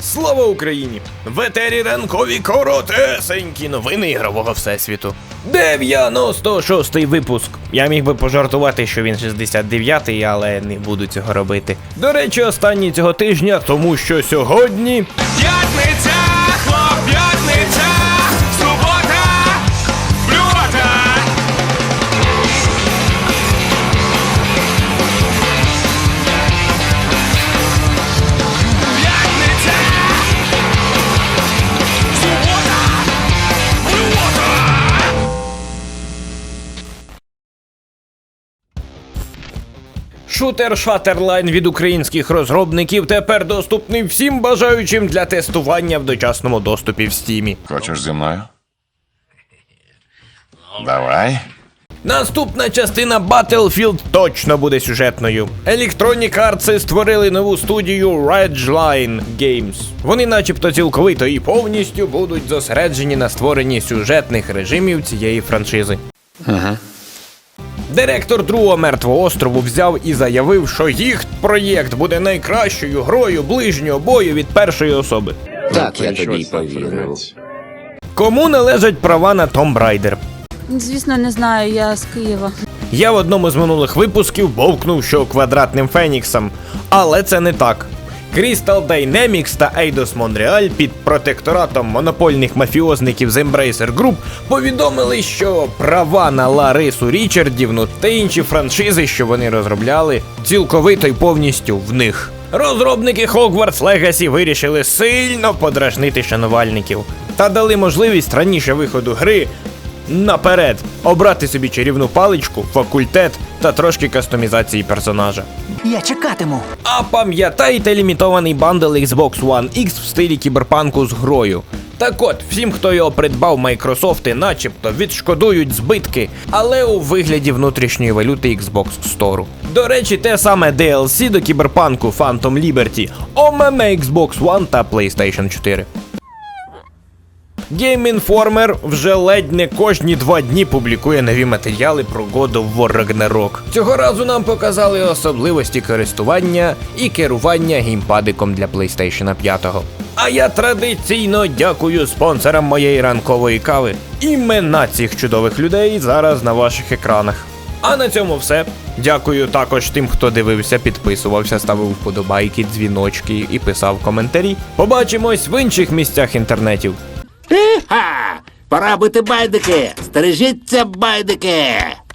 Слава Україні! В етері ранкові коротесенькі новини ігрового всесвіту. 96-й випуск. Я міг би пожартувати, що він 69-й, але не буду цього робити. До речі, останній цього тижня, тому що сьогодні. П'ятниця, Шутер Shutterline від українських розробників тепер доступний всім бажаючим для тестування в дочасному доступі в стімі. Хочеш зі мною? Давай. Наступна частина Battlefield точно буде сюжетною. Electronic Arts створили нову студію Redline Games. Вони начебто цілковито і повністю будуть зосереджені на створенні сюжетних режимів цієї франшизи. Директор другого мертвого острову взяв і заявив, що їх проєкт буде найкращою грою ближнього бою від першої особи. Так, я тобі повірив. Кому належать права на Tomb Raider? Звісно, не знаю, я з Києва. Я в одному з минулих випусків бовкнув, що квадратним Феніксом, але це не так. Crystal Dynamics та Eidos Montreal під протекторатом монопольних мафіозників з Embracer Group повідомили, що права на Ларису Річардівну та інші франшизи, що вони розробляли, цілковито й повністю в них. Розробники Hogwarts Legacy вирішили сильно подражнити шанувальників та дали можливість раніше виходу гри наперед обрати собі чарівну паличку, факультет та трошки кастомізації персонажа. Я чекатиму. А пам'ятаєте лімітований бандл Xbox One X в стилі кіберпанку з грою? Так от, всім, хто його придбав, Майкрософти начебто відшкодують збитки, але у вигляді внутрішньої валюти Xbox Store. До речі, те саме DLC до кіберпанку Phantom Liberty омеме Xbox One та PlayStation 4. Game Informer вже ледь не кожні два дні публікує нові матеріали про God of War Ragnarok. Цього разу нам показали особливості користування і керування геймпадиком для PlayStation 5. А я традиційно дякую спонсорам моєї ранкової кави. Імена цих чудових людей зараз на ваших екранах. А на цьому все. Дякую також тим, хто дивився, підписувався, ставив вподобайки, дзвіночки і писав коментарі. Побачимось в інших місцях інтернетів. Ха! Пора бити байдики! Стережіться, байдики!